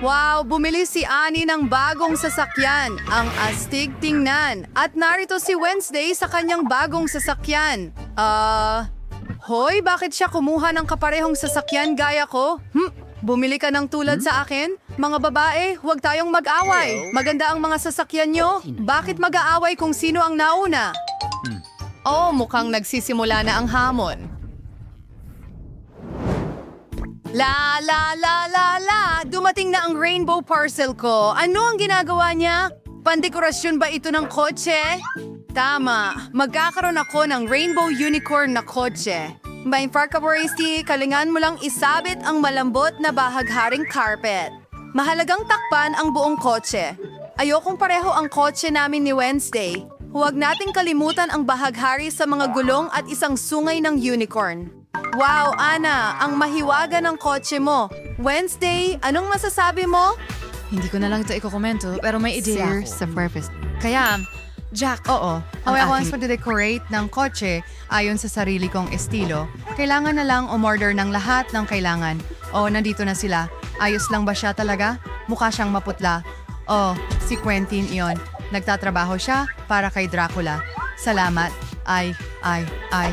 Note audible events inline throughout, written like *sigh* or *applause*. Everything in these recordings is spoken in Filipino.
Wow, bumili si Ani ng bagong sasakyan. Ang astig tingnan. At narito si Wednesday sa kanyang bagong sasakyan. Ah... hoy, bakit siya kumuha ng kaparehong sasakyan gaya ko? Hmm, bumili ka ng tulad sa akin? Mga babae, huwag tayong mag-away. Maganda ang mga sasakyan nyo. Bakit mag-aaway kung sino ang nauna? Oh, mukhang nagsisimula na ang hamon. La la la! Dumating na ang rainbow parcel ko. Ano ang ginagawa niya? Pandekorasyon ba ito ng kotse? Tama. Magkakaroon ako ng rainbow unicorn na kotse. May Farkaboristi, kalingan mo lang isabit ang malambot na bahagharing carpet. Mahalagang takpan ang buong kotse. Ayokong pareho ang kotse namin ni Wednesday. Huwag nating kalimutan ang bahaghari sa mga gulong at isang sungay ng unicorn. Wow, Ana, ang mahiwaga ng kotse mo. Wednesday, anong masasabi mo? Hindi ko na lang ito ikokomento, pero may ideya Serious ako. purpose. Kaya, Jack, oo. Ang ako aking- ang decorate ng kotse ayon sa sarili kong estilo, kailangan na lang umorder ng lahat ng kailangan. O, nandito na sila. Ayos lang ba siya talaga? Mukha siyang maputla. O, si Quentin iyon. Nagtatrabaho siya para kay Dracula. Salamat. Ay, ay, ay.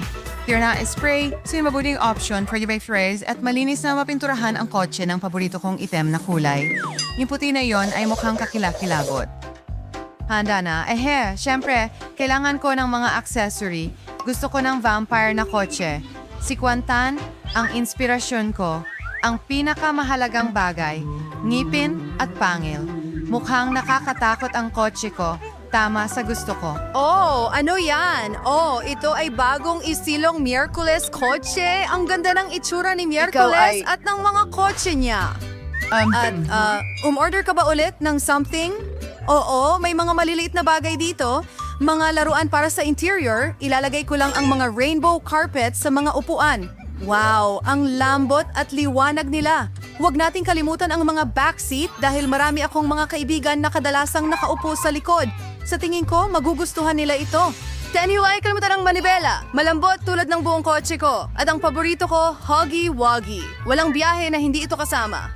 Tira na spray, so yung mabuting option for the by at malinis na mapinturahan ang kotse ng paborito kong item na kulay. Yung puti na yon ay mukhang kakilakilabot. Handa na. Ehe, syempre, kailangan ko ng mga accessory. Gusto ko ng vampire na kotse. Si Kwantan, ang inspirasyon ko. Ang pinakamahalagang bagay, ngipin at pangil. Mukhang nakakatakot ang kotse ko. Tama sa gusto ko. Oh, ano yan? Oh, ito ay bagong istilong Miyerkules kotse. Ang ganda ng itsura ni Miyerkules ay- at ng mga kotse niya. Um, At uh, umorder ka ba ulit ng something? Oo, may mga maliliit na bagay dito. Mga laruan para sa interior, ilalagay ko lang ang mga rainbow carpet sa mga upuan. Wow, ang lambot at liwanag nila. Huwag nating kalimutan ang mga backseat dahil marami akong mga kaibigan na kadalasang nakaupo sa likod. Sa tingin ko, magugustuhan nila ito. Ten huwag kalimutan ang manibela. Malambot tulad ng buong kotse ko. At ang paborito ko, Huggy Wuggy. Walang biyahe na hindi ito kasama.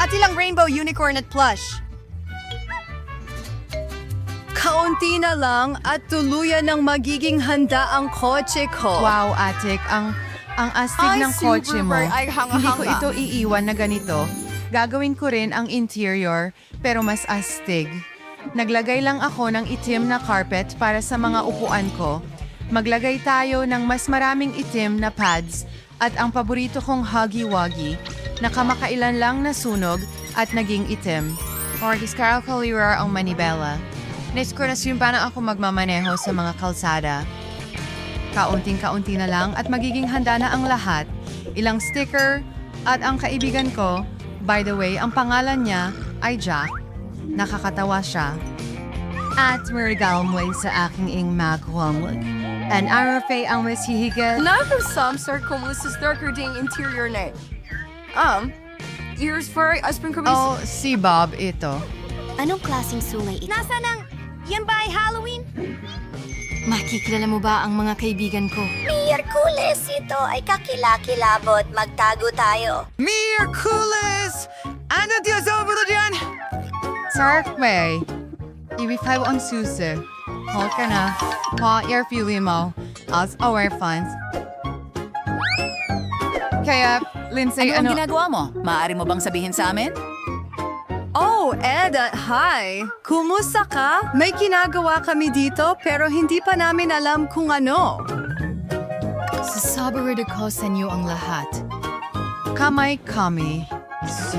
At ilang rainbow unicorn at plush. Kaunti na lang at tuluyan ng magiging handa ang kotse ko. Wow, Atik, ang ang astig Ay, ng kotse mo. super, ay, hanga-hanga. Hindi ko ito iiwan na ganito. Gagawin ko rin ang interior, pero mas astig. Naglagay lang ako ng itim na carpet para sa mga upuan ko. Maglagay tayo ng mas maraming itim na pads at ang paborito kong Huggy Wuggy na kamakailan lang nasunog at naging itim. Orkis Carol Calira ang manibela. Nes ko na yung paano ako magmamaneho sa mga kalsada. Kaunting-kaunti na lang at magiging handa na ang lahat. Ilang sticker at ang kaibigan ko, by the way, ang pangalan niya ay Jack. Nakakatawa siya. At marigal mo sa aking ing magwamag. And arafe ang mas hihigit. None of some sir kumusta darker ding interior na. Um, ears for aspirin ko Oh, si Bob ito. Anong klaseng sungay ito? Nasaan ang... Yan ba ay Halloween? Makikilala mo ba ang mga kaibigan ko? Miyerkules ito ay kakilakilabot. Magtago tayo. Miraculous! Ano Diyos over dyan? Sark May, ibig ang susi. Hold ka na. Pa, your feeling mo. As our funds. Kaya, Lindsay, Ano, ang ano... ginagawa mo? Maaari mo bang sabihin sa amin? Oh, Ed, hi! Kumusta ka? May ginagawa kami dito pero hindi pa namin alam kung ano. Sasabarid ako sa inyo ang lahat. Kamay kami. Si...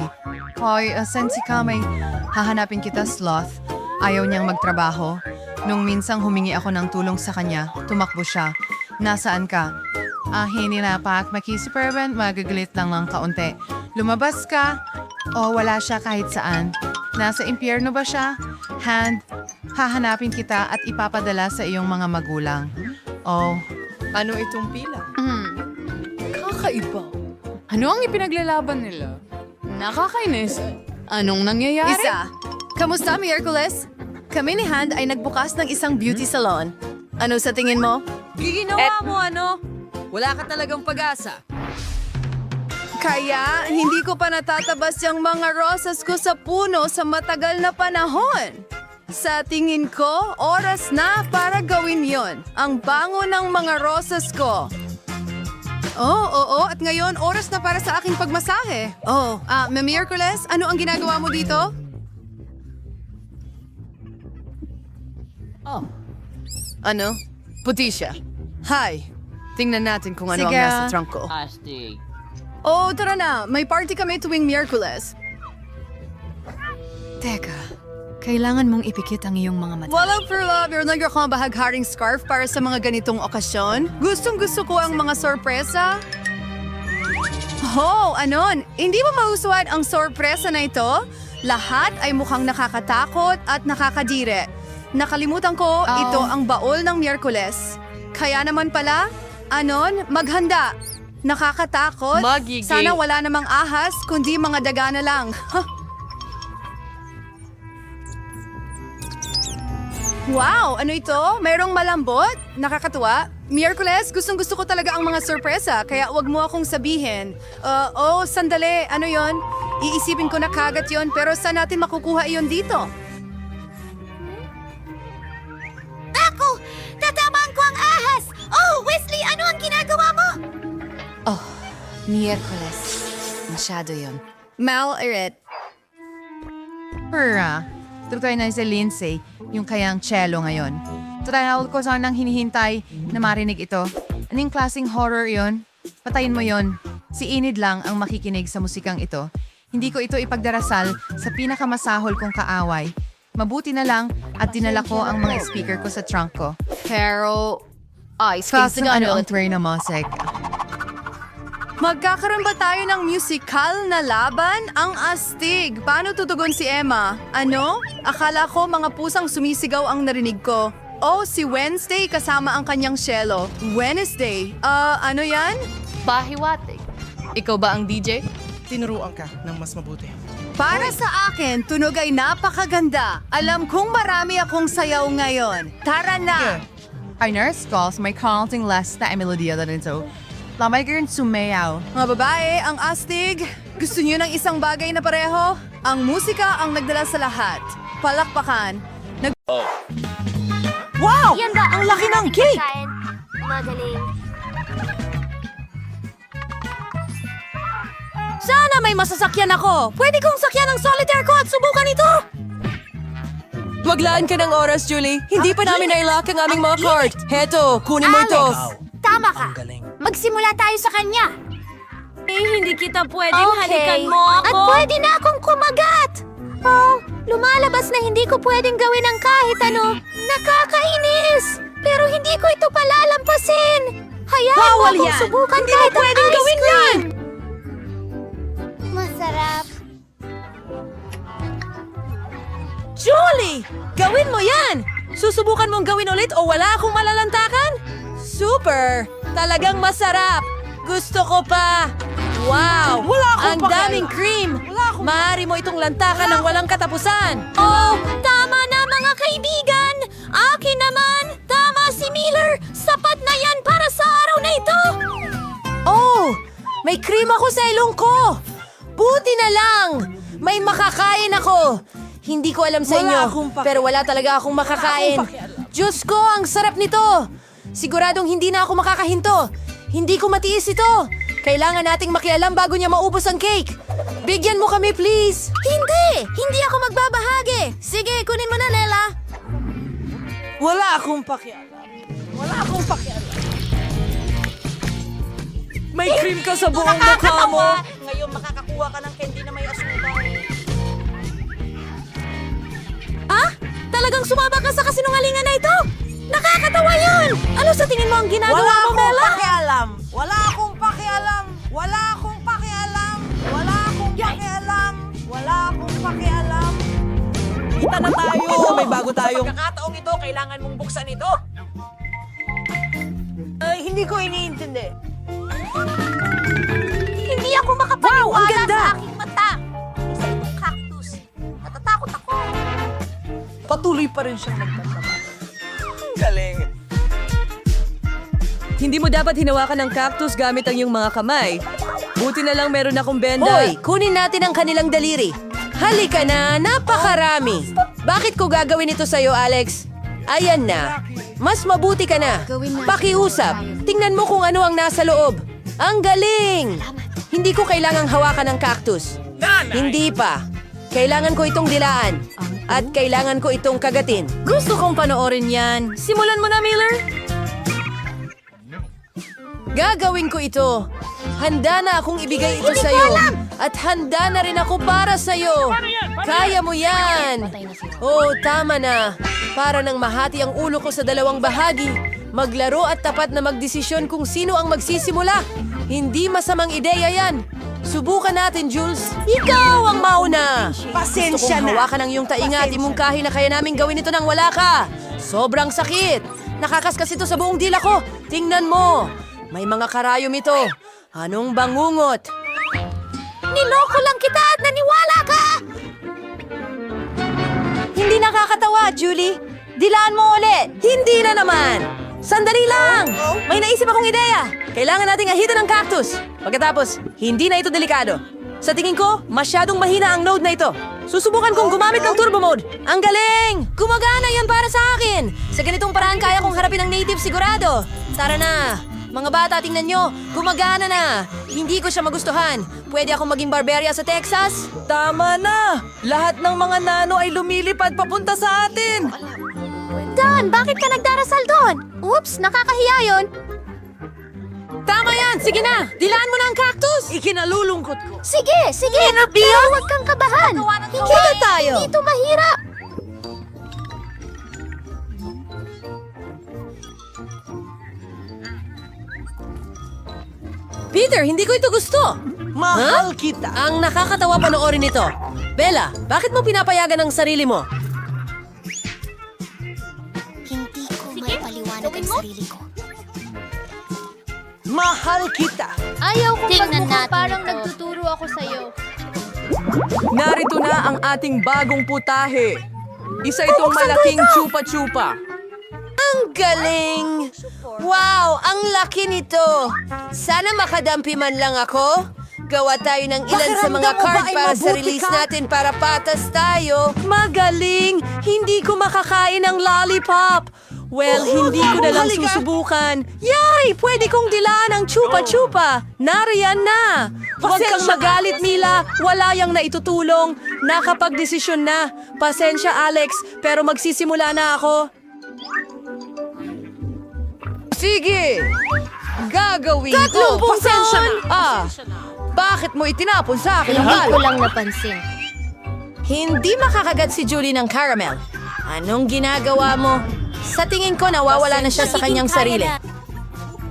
Hoy, asan si Kamay? Hahanapin kita, Sloth. Ayaw niyang magtrabaho. Nung minsang humingi ako ng tulong sa kanya, tumakbo siya. Nasaan ka? Ah, hindi na pak. Makisuperban, magagalit lang ng kaunti. Lumabas ka? O wala siya kahit saan? Nasa impyerno ba siya? Hand, hahanapin kita at ipapadala sa iyong mga magulang. Oh, Ano itong pila? Hmm. Kakaiba. Ano ang ipinaglalaban nila? Nakakainis. Anong nangyayari? Isa, kamusta Miyerkules? Kami ni Hand ay nagbukas ng isang beauty salon. Ano sa tingin mo? Giginawa mo ano? Wala ka talagang pag-asa. Kaya hindi ko pa natatabas yung mga rosas ko sa puno sa matagal na panahon. Sa tingin ko, oras na para gawin yon. Ang bango ng mga rosas ko. Oh, oo, at ngayon oras na para sa aking pagmasahe. Oh, ah, uh, Miyerkules, ano ang ginagawa mo dito? Oh. Ano? Puti siya. Hi. Tingnan natin kung ano Sige. ang nasa trunk ko. Astig. Oh, tara na. May party kami tuwing Miyerkules. Teka, kailangan mong ipikit ang iyong mga mata. Walang for love, meron lang akong bahagharing scarf para sa mga ganitong okasyon. Gustong gusto ko ang mga sorpresa. Oh, anon, hindi mo mahusuan ang sorpresa na ito? Lahat ay mukhang nakakatakot at nakakadire. Nakalimutan ko, ito ang baol ng Miyerkules. Kaya naman pala, anon, maghanda. Nakakatakot. Magiging- Sana wala namang ahas, kundi mga daga na lang. Wow! Ano ito? Mayroong malambot? Nakakatuwa? Miyerkules, gustong gusto ko talaga ang mga sorpresa, kaya wag mo akong sabihin. Uh, oh, sandali, ano yon? Iisipin ko na kagat yon, pero saan natin makukuha iyon dito? Miyerkules. Masyado yon. Mal, Irit. Pura. Tutoy na si Lindsay, yung kayang cello ngayon. Tutayawal ko sanang hinihintay na marinig ito. Anong klaseng horror yon? Patayin mo yon. Si Enid lang ang makikinig sa musikang ito. Hindi ko ito ipagdarasal sa pinakamasahol kong kaaway. Mabuti na lang at dinala ko ang mga speaker ko sa trunk ko. Pero... Ay, Kaso ano ang tray na music? Magkakaroon ba tayo ng musical na laban? Ang astig! Paano tutugon si Emma? Ano? Akala ko mga pusang sumisigaw ang narinig ko. Oh, si Wednesday kasama ang kanyang cello. Wednesday? Ah, ano yan? Bahiwate. Ikaw ba ang DJ? tinuruan ka ng mas mabuti. Para sa akin, tunog ay napakaganda. Alam kong marami akong sayaw ngayon. Tara na! Our nurse calls my counting less na melodya na so. Lamay ka rin sumayaw. Mga babae, ang astig. Gusto niyo ng isang bagay na pareho? Ang musika ang nagdala sa lahat. Palakpakan. Nag- Wow! Yan ba ang laki ng cake! Magaling. Sana may masasakyan ako! Pwede kong sakyan ang solitaire ko at subukan ito! Maglaan ka ng oras, Julie. Hindi pa namin na-lock ang aming mga card. Heto, kunin mo ito. Tama ka. Magsimula tayo sa kanya. Eh, hindi kita pwedeng halikan mo At pwede na akong kumagat. Oh, lumalabas na hindi ko pwedeng gawin ang kahit ano. Nakakainis. Pero hindi ko ito palalampasin. Hayaan Bawal mo akong yan. subukan Hindi kahit ang ice gawin cream. yan. Masarap. Julie! Gawin mo yan! Susubukan mong gawin ulit o wala akong malalantakan? Super! Talagang masarap! Gusto ko pa! Wow! Wala Ang daming cream! Maaari mo itong lantakan ng walang katapusan! Oh, tama na mga kaibigan! Akin naman! Tama si Miller! Sapat na yan para sa araw na ito! Oh! May cream ako sa ilong ko! Buti na lang! May makakain ako! Hindi ko alam sa inyo, pero wala talaga akong makakain. Diyos ko, ang sarap nito! Siguradong hindi na ako makakahinto. Hindi ko matiis ito. Kailangan nating makialam bago niya maubos ang cake. Bigyan mo kami, please! Hindi! Hindi ako magbabahagi! Sige, kunin mo na, Nella! Wala akong pakialam. Wala akong pakialam. May cream ka sa buong mukha mo! Ngayon makakakuha ka ng candy na may asukal. Ah? Talagang sumama ka sa kasinungalingan na ito? Nakakatawa yun! Ano sa tingin mo ang ginagawa Wala mo, akong Mela? pakialam. Wala akong pakialam. Wala akong pakialam. Wala akong pakialam. Wala akong pakialam. Kita na tayo. May bago tayong... Pagkakataong ito, kailangan mong buksan ito. Ay, hindi ko iniintindi. Hindi ako makapaniwala Wow, ang ganda! sa aking mata! Isa itong cactus. Natatakot ako. Patuloy pa rin siyang nagtatama. Galing. Hindi mo dapat hinawakan ng cactus gamit ang iyong mga kamay. Buti na lang meron akong benda. Hoy, kunin natin ang kanilang daliri. Halika na, napakarami. Bakit ko gagawin ito sa'yo, Alex? Ayan na. Mas mabuti ka na. Pakiusap. Tingnan mo kung ano ang nasa loob. Ang galing! Hindi ko kailangang hawakan ng cactus. Hindi pa. Kailangan ko itong dilaan. At kailangan ko itong kagatin. Gusto kong panoorin yan. Simulan mo na, Miller. Gagawin ko ito. Handa na akong ibigay ito sa'yo. At handa na rin ako para sa'yo. Kaya mo yan. Oo, tama na. Para nang mahati ang ulo ko sa dalawang bahagi. Maglaro at tapat na magdesisyon kung sino ang magsisimula. Hindi masamang ideya yan. Subukan natin, Jules. Ikaw ang mauna. Pasensya na. hawakan ang iyong tainga at imungkahi na kaya namin gawin ito nang wala ka. Sobrang sakit. Nakakaskas ito sa buong dila ko. Tingnan mo. May mga karayom ito. Anong bangungot? Niloko lang kita at naniwala ka! Hindi nakakatawa, Julie. Dilaan mo ulit. Hindi na naman. Sandali lang! May naisip akong ideya. Kailangan nating ahitan ng cactus. Pagkatapos, hindi na ito delikado. Sa tingin ko, masyadong mahina ang node na ito. Susubukan kong gumamit ng turbo mode. Ang galing! Gumagana yan para sa akin. Sa ganitong paraan kaya kong harapin ang native sigurado. Tara na! Mga bata, tingnan nyo. Gumagana na. Hindi ko siya magustuhan. Pwede akong maging barberia sa Texas? Tama na! Lahat ng mga nano ay lumilipad papunta sa atin! Dan, bakit ka nagdarasal doon? Oops, nakakahiya yon. Tama yan! Sige na! Dilaan mo na ang cactus! Ikinalulungkot ko. Sige, sige. Pero huwag kang kabahan. Hindi, Kita tayo. hindi ito mahirap. Peter, hindi ko ito gusto! Mahal kita. Ang nakakatawa panoorin ito. Bella, bakit mo pinapayagan ang sarili mo? Ko may paliwanag ang sarili ko. Mahal kita. Ayaw kong Tingnan natin parang ito. nagtuturo ako sa'yo. Narito na ang ating bagong putahe. Isa itong malaking chupa-chupa. Ang galing! Wow, ang laki nito! Sana makadampi man lang ako. Gawa tayo ng ilan sa mga card para sa release ka? natin para patas tayo. Magaling! Hindi ko makakain ng lollipop! Well, hindi ko na lang susubukan. Yay! Pwede kong dilaan ang chupa-chupa. Nariyan na! Huwag kang magalit, Mila. Wala yang naitutulong. Nakapagdesisyon na. Pasensya, Alex, pero magsisimula na ako. Sige! Gagawin ko! Tatlumpong Pasensya na! Ah! Bakit mo itinapon sa akin ang Hindi ko lang napansin. Hindi makakagat si Julie ng caramel. Anong ginagawa mo? Sa tingin ko, nawawala na siya sa kanyang sarili.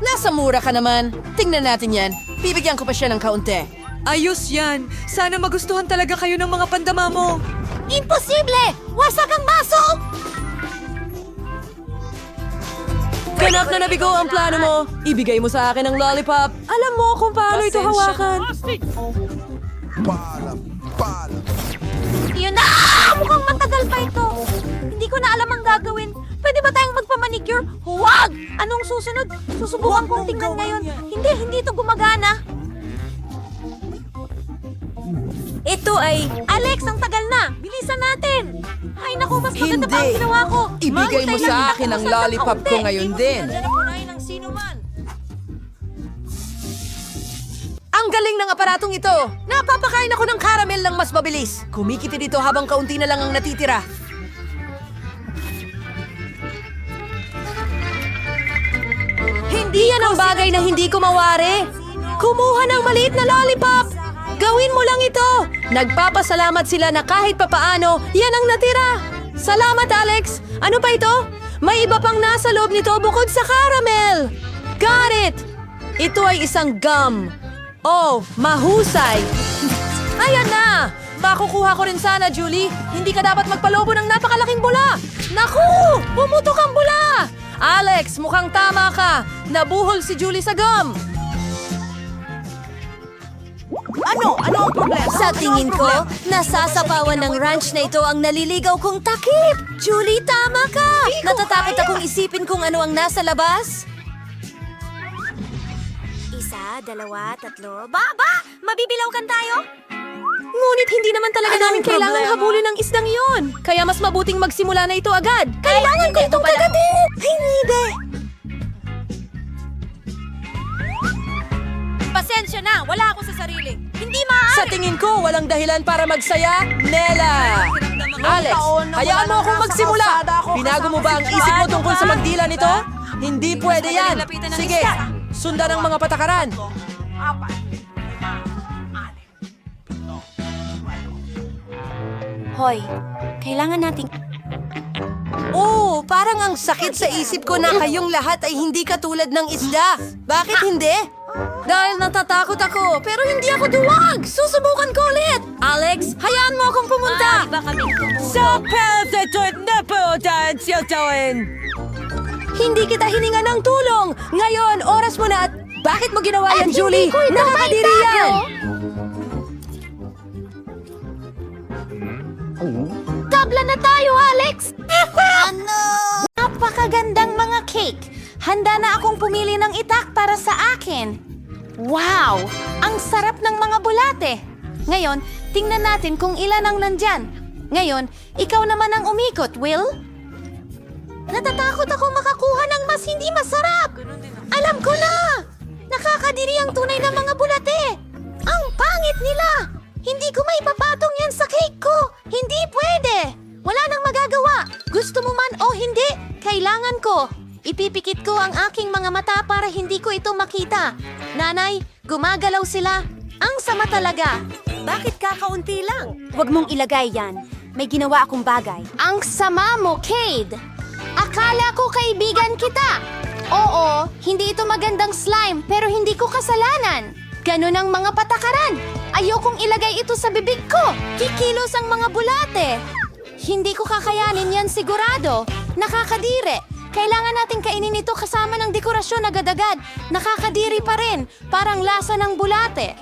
Nasa mura ka naman. Tingnan natin yan. Bibigyan ko pa siya ng kaunti. Ayos yan. Sana magustuhan talaga kayo ng mga pandama mo. Imposible! Wasak ang maso! Ganap na nabigo ang plano mo. Ibigay mo sa akin ang lollipop. Alam mo kung paano ito hawakan. Yun na! Ah! Mukhang matagal pa ito. Hindi ko na alam ang gagawin. Pwede ba tayong magpamanicure? Huwag! Anong susunod? Susubukan kong tingnan ngayon. Hindi, hindi ito gumagana. Ito ay... Alex, ang tagal na. Bilisan natin. Ay naku, mas maganda pa ang Hindi. ginawa ko. Ibigay mo sa akin ang lollipop kaunti. ko ngayon din. ng sino man. Ang galing ng aparatong ito! Napapakain ako ng caramel lang mas mabilis. Kumikiti dito habang kaunti na lang ang natitira. Hindi yan ang bagay na hindi ko mawari. Kumuha ng maliit na lollipop! Gawin mo lang ito! Nagpapasalamat sila na kahit papaano, yan ang natira! Salamat, Alex! Ano pa ito? May iba pang nasa loob nito bukod sa caramel! Got it! Ito ay isang gum. Oh, mahusay! *laughs* Ayan na! Makukuha ko rin sana, Julie. Hindi ka dapat magpalobo ng napakalaking bula. Naku! Pumutok ang bula! Alex, mukhang tama ka. Nabuhol si Julie sa gum. Ano? Ano ang problema? Sa tingin ko, nasasapawan ng ranch na ito ang naliligaw kong takip. Julie, tama ka! Natatakot akong isipin kung ano ang nasa labas. Isa, dalawa, tatlo. Baba! Mabibilawkan tayo? Ngunit hindi naman talaga namin kailangan habulin ng isdang yon. Kaya mas mabuting magsimula na ito agad. Kailangan ko itong kagatin! Hindi! Pasensya na, wala ako sa sarili. Hindi maaari. Sa tingin ko, walang dahilan para magsaya, Nela! Alex, hayaan mo akong magsimula! Binago mo ba ang isip mo tungkol sa magdila nito? Hindi pwede yan! Sige, sundan ang mga patakaran! Hoy, kailangan nating... Oo, parang ang sakit sa isip ko na kayong lahat ay hindi katulad ng isda. Bakit hindi? Dahil natatakot ako, pero hindi ako duwag! Susubukan ko ulit! Alex, hayaan mo akong pumunta! Iba kami. Sa peltetot na po Hindi kita hininga ng tulong! Ngayon, oras mo na at bakit mo ginawa yan, Julie? Nakakadiri yan! Tabla na tayo, Alex! ano? Napakagandang mga cake. Handa na akong pumili ng itak para sa akin. Wow! Ang sarap ng mga bulate. Ngayon, tingnan natin kung ilan ang nandyan. Ngayon, ikaw naman ang umikot, Will. Natatakot ako makakuha ng mas hindi masarap. Alam ko na! Nakakadiri ang tunay na mga bulate. Ang pangit nila! Hindi ko maipapatong yan sa cake ko! Hindi pwede! Wala nang magagawa! Gusto mo man o hindi, kailangan ko! Ipipikit ko ang aking mga mata para hindi ko ito makita. Nanay, gumagalaw sila. Ang sama talaga. Bakit kakaunti lang? Huwag mong ilagay yan. May ginawa akong bagay. Ang sama mo, Cade! Akala ko kaibigan kita! Oo, hindi ito magandang slime pero hindi ko kasalanan. Ganun ang mga patakaran. Ayokong ilagay ito sa bibig ko. Kikilos ang mga bulate. Hindi ko kakayanin yan sigurado. Nakakadire. Kailangan nating kainin ito kasama ng dekorasyon agad-agad. Nakakadiri pa rin. Parang lasa ng bulate.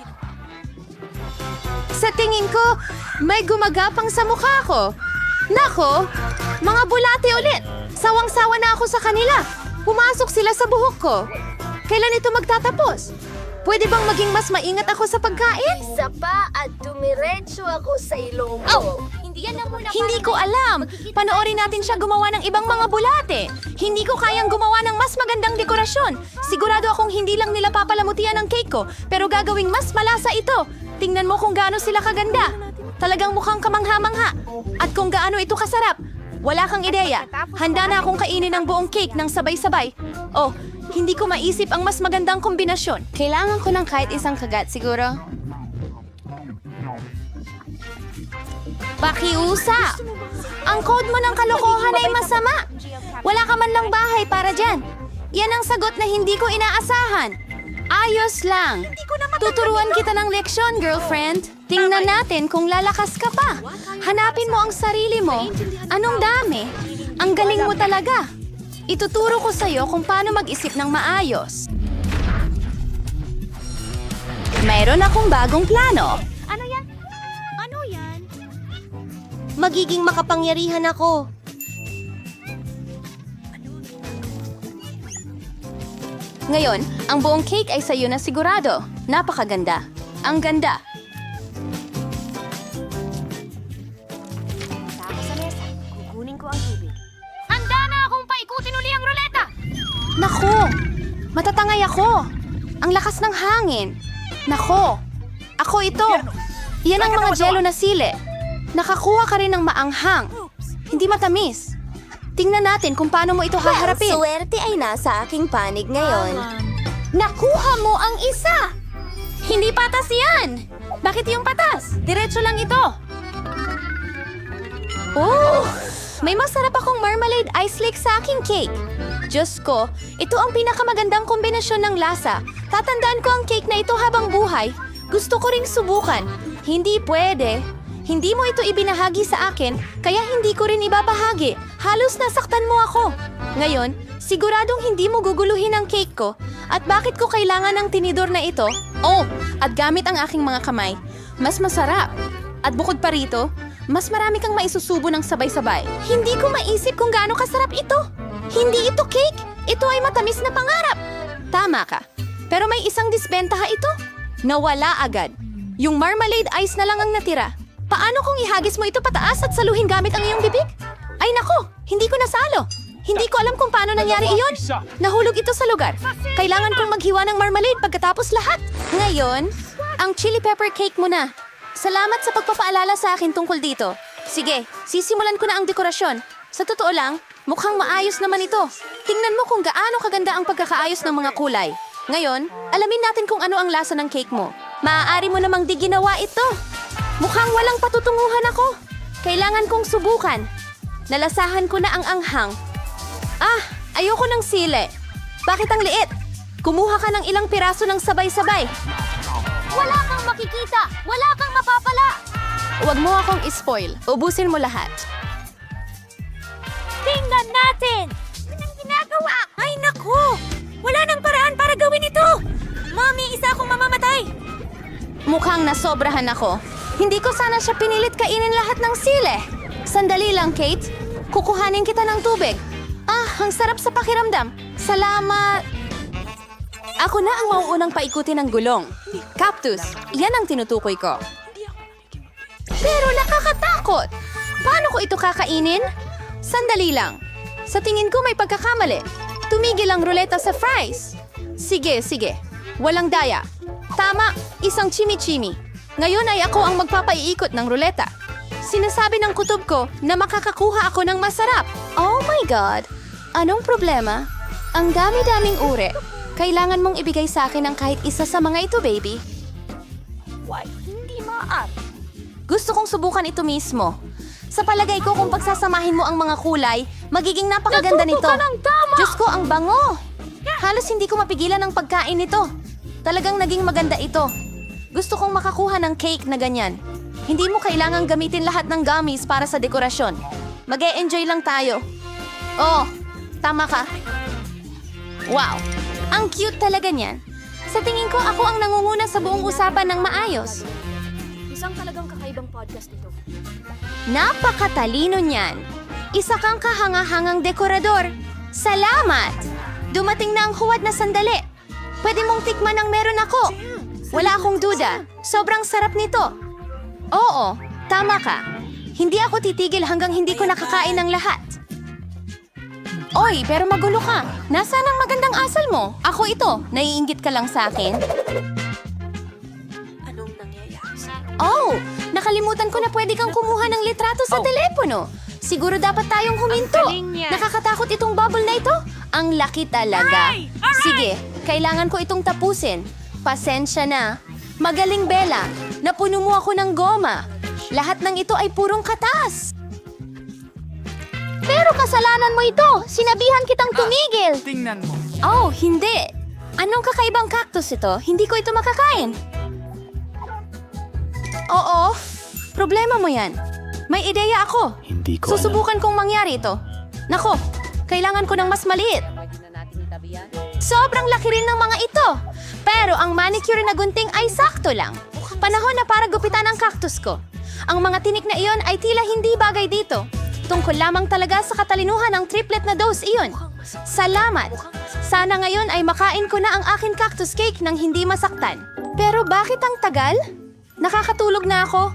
Sa tingin ko, may gumagapang sa mukha ko. Nako, mga bulate ulit. Sawang-sawa na ako sa kanila. Pumasok sila sa buhok ko. Kailan ito magtatapos? Pwede bang maging mas maingat ako sa pagkain? Isa pa at dumiretso ako sa ilong ko. Oh! Hindi yan na muna Hindi ko alam. Panoorin natin siya gumawa ng ibang mga bulate. Hindi ko kayang gumawa ng mas magandang dekorasyon. Sigurado akong hindi lang nila papalamutian ang cake ko, pero gagawing mas malasa ito. Tingnan mo kung gaano sila kaganda. Talagang mukhang kamangha-mangha. At kung gaano ito kasarap. Wala kang ideya. Handa na akong kainin ang buong cake ng sabay-sabay. Oh, hindi ko maisip ang mas magandang kombinasyon. Kailangan ko ng kahit isang kagat siguro. Pakiusa! Ang code mo ng kalokohan ay masama. Wala ka man lang bahay para dyan. Yan ang sagot na hindi ko inaasahan. Ayos lang. Tuturuan kita ng leksyon, girlfriend. Tingnan natin kung lalakas ka pa. Hanapin mo ang sarili mo. Anong dami? Ang galing mo talaga. Ituturo ko sa'yo kung paano mag-isip ng maayos. Mayroon akong bagong plano. Ano yan? Ano yan? Magiging makapangyarihan ako. Ngayon, ang buong cake ay sa'yo na sigurado. Napakaganda. Ang ganda. Nako! Matatangay ako! Ang lakas ng hangin! Nako! Ako ito! Yan ang mga jello na sili. Nakakuha ka rin ng maanghang. Hindi matamis. Tingnan natin kung paano mo ito haharapin. Swerte ay nasa aking panig ngayon. Nakuha mo ang isa! Hindi patas yan! Bakit yung patas? Diretso lang ito. Oh! May masarap akong marmalade ice lake sa aking cake. Diyos ko, ito ang pinakamagandang kombinasyon ng lasa. Tatandaan ko ang cake na ito habang buhay. Gusto ko ring subukan. Hindi pwede. Hindi mo ito ibinahagi sa akin, kaya hindi ko rin ibabahagi. Halos nasaktan mo ako. Ngayon, siguradong hindi mo guguluhin ang cake ko. At bakit ko kailangan ng tinidor na ito? Oh, at gamit ang aking mga kamay. Mas masarap. At bukod pa rito, mas marami kang maisusubo ng sabay-sabay. Hindi ko maisip kung gaano kasarap ito. Hindi ito cake. Ito ay matamis na pangarap. Tama ka. Pero may isang disbentaha ito. Nawala agad. Yung marmalade ice na lang ang natira. Paano kung ihagis mo ito pataas at saluhin gamit ang iyong bibig? Ay nako, hindi ko nasalo. Hindi ko alam kung paano nangyari iyon. Nahulog ito sa lugar. Kailangan kong maghiwa ng marmalade pagkatapos lahat. Ngayon, ang chili pepper cake mo na. Salamat sa pagpapaalala sa akin tungkol dito. Sige, sisimulan ko na ang dekorasyon. Sa totoo lang, mukhang maayos naman ito. Tingnan mo kung gaano kaganda ang pagkakaayos ng mga kulay. Ngayon, alamin natin kung ano ang lasa ng cake mo. Maaari mo namang di ginawa ito. Mukhang walang patutunguhan ako. Kailangan kong subukan. Nalasahan ko na ang anghang. Ah, ayoko ng sile. Bakit ang liit? Kumuha ka ng ilang piraso ng sabay-sabay. Wala kang makikita! Wala kang mapapala! Huwag mo akong ispoil. Ubusin mo lahat. Tingnan natin! Anong ginagawa? Ay, naku! Wala nang paraan para gawin ito! Mami, isa akong mamamatay! Mukhang nasobrahan ako. Hindi ko sana siya pinilit kainin lahat ng sile. Sandali lang, Kate. Kukuhanin kita ng tubig. Ah, ang sarap sa pakiramdam. Salamat. Ako na ang mauunang paikutin ng gulong. Cactus, yan ang tinutukoy ko. Pero nakakatakot. Paano ko ito kakainin? Sandali lang. Sa tingin ko may pagkakamali. Tumigil ang ruleta sa fries. Sige, sige. Walang daya. Tama, isang chimichimi. Ngayon ay ako ang magpapaiikot ng ruleta. Sinasabi ng kutob ko na makakakuha ako ng masarap. Oh my God! Anong problema? Ang dami-daming uri. Kailangan mong ibigay sa akin ang kahit isa sa mga ito, baby. Why, hindi maaari. Gusto kong subukan ito mismo. Sa palagay ko, kung pagsasamahin mo ang mga kulay, magiging napakaganda nito. Natuto ka ng tama! Diyos ko, ang bango! Halos hindi ko mapigilan ang pagkain nito. Talagang naging maganda ito. Gusto kong makakuha ng cake na ganyan. Hindi mo kailangang gamitin lahat ng gummies para sa dekorasyon. mag -e enjoy lang tayo. Oh, tama ka. Wow, ang cute talaga niyan. Sa tingin ko, ako ang nangunguna sa buong usapan ng maayos. Isang talagang kakaibang podcast ito. Napakatalino niyan. Isa kang kahangahangang dekorador. Salamat! Dumating na ang huwad na sandali. Pwede mong tikman ang meron ako. Wala akong duda. Sobrang sarap nito. Oo, tama ka. Hindi ako titigil hanggang hindi ko nakakain ng lahat. Oy, pero magulo ka. Nasaan ang magandang asal mo? Ako ito. Naiinggit ka lang sa akin. Oh, nakalimutan ko na pwede kang kumuha ng litrato sa telepono. Siguro dapat tayong huminto. Nakakatakot itong bubble na ito. Ang laki talaga. Sige, kailangan ko itong tapusin. Pasensya na. Magaling, Bella. Napuno mo ako ng goma. Lahat ng ito ay purong katas. Pero kasalanan mo ito! Sinabihan kitang tumigil! Tingnan mo. Oh, hindi. Anong kakaibang cactus ito? Hindi ko ito makakain. Oo, problema mo yan. May ideya ako. Hindi ko Susubukan kong mangyari ito. Nako, kailangan ko ng mas maliit. Sobrang laki rin ng mga ito. Pero ang manicure na gunting ay sakto lang. Panahon na para gupitan ang cactus ko. Ang mga tinik na iyon ay tila hindi bagay dito. Tungkol lamang talaga sa katalinuhan ng triplet na dose iyon. Salamat! Sana ngayon ay makain ko na ang akin cactus cake nang hindi masaktan. Pero bakit ang tagal? Nakakatulog na ako.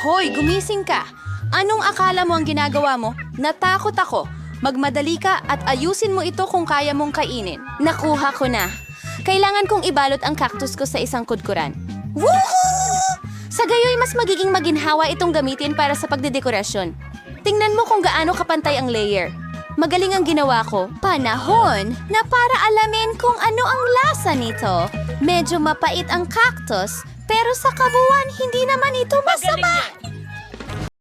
Hoy, gumising ka. Anong akala mo ang ginagawa mo? Natakot ako. Magmadali ka at ayusin mo ito kung kaya mong kainin. Nakuha ko na. Kailangan kong ibalot ang cactus ko sa isang kudkuran. Woohoo! Sa gayoy, mas magiging maginhawa itong gamitin para sa pagdedekorasyon. Tingnan mo kung gaano kapantay ang layer. Magaling ang ginawa ko. Panahon na para alamin kung ano ang lasa nito. Medyo mapait ang cactus, pero sa kabuuan, hindi naman ito masama.